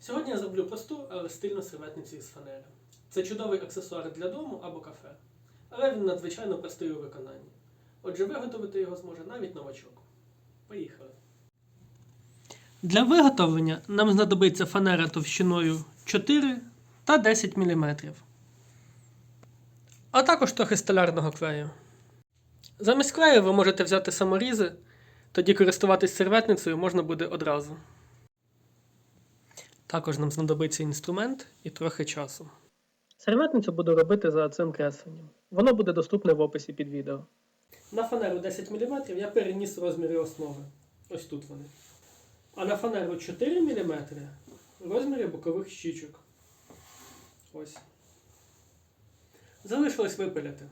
Сьогодні я зроблю просту, але стильну серветницю із фанери. Це чудовий аксесуар для дому або кафе, але він надзвичайно простий у виконанні. Отже, виготовити його зможе навіть новачок. Поїхали. Для виготовлення нам знадобиться фанера товщиною 4 та 10 мм. А також трохи столярного клею. Замість клею ви можете взяти саморізи, тоді користуватись серветницею можна буде одразу. Також нам знадобиться інструмент і трохи часу. Серветницю буду робити за цим кресленням. Воно буде доступне в описі під відео. На фанеру 10 мм я переніс розміри основи. Ось тут вони. А на фанеру 4 мм розміри бокових щічок. Ось. Залишилось випиляти.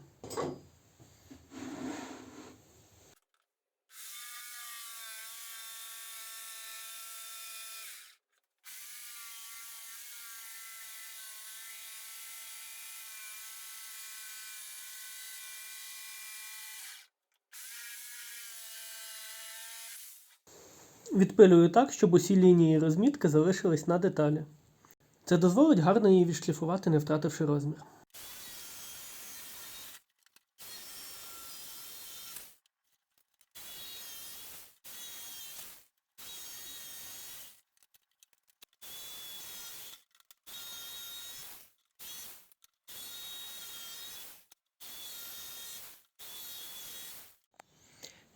Відпилюю так, щоб усі лінії розмітки залишились на деталі. Це дозволить гарно її відшліфувати, не втративши розмір.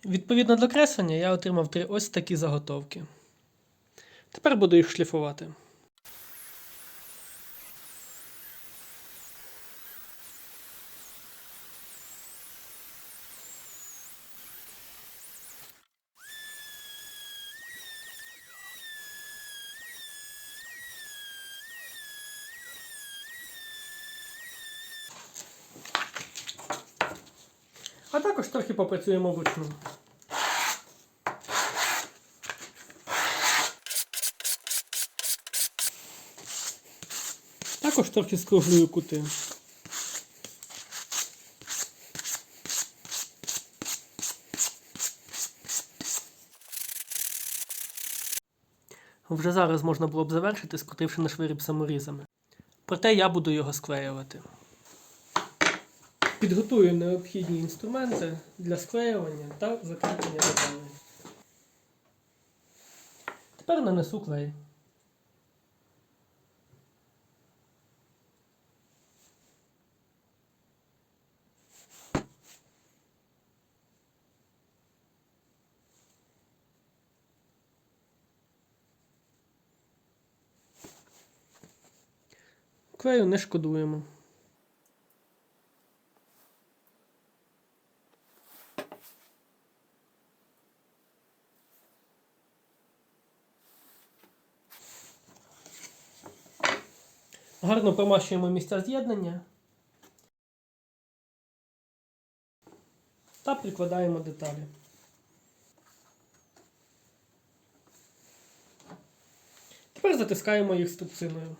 Відповідно до креслення я отримав три ось такі заготовки. Тепер буду їх шліфувати. А також трохи попрацюємо вручну. Також трохи скруглюю кути. Вже зараз можна було б завершити, скрутивши наш виріб саморізами. Проте я буду його склеювати. Підготую необхідні інструменти для склеювання та закріплення деталей. Тепер нанесу клей. Клею не шкодуємо. Гарно промащуємо місця з'єднання та прикладаємо деталі. Тепер затискаємо їх струбциною.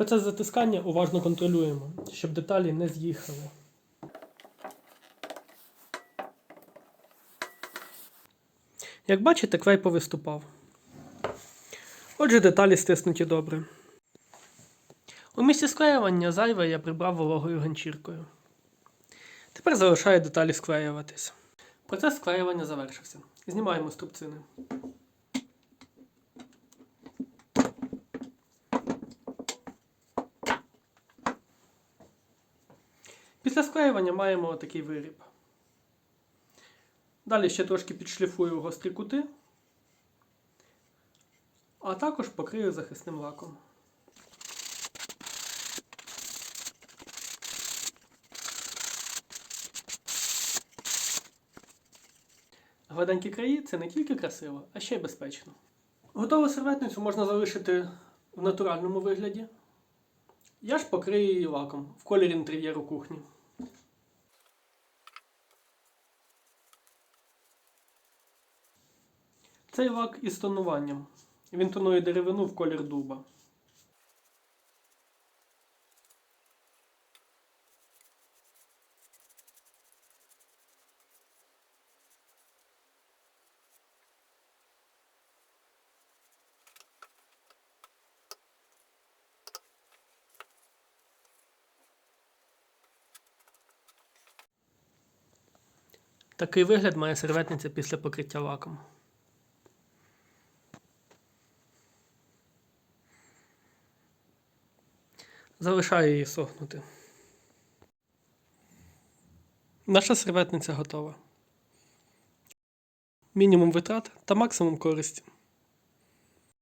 Процес затискання уважно контролюємо, щоб деталі не з'їхали. Як бачите, клей повиступав. Отже, деталі стиснуті добре. У місці склеювання зайве я прибрав вологою ганчіркою. Тепер залишаю деталі склеюватись. Процес склеювання завершився. Знімаємо струбцини. Після склеювання маємо отакий виріб. Далі ще трошки підшліфую гострі кути, а також покрию захисним лаком. Гладенькі краї це не тільки красиво, а ще й безпечно. Готову серветницю можна залишити в натуральному вигляді. Я ж покрию її лаком в кольорі інтер'єру кухні. Цей лак із тонуванням. Він тонує деревину в колір дуба. Такий вигляд має серветниця після покриття лаком. Залишаю її сохнути. Наша серветниця готова. Мінімум витрат та максимум користі.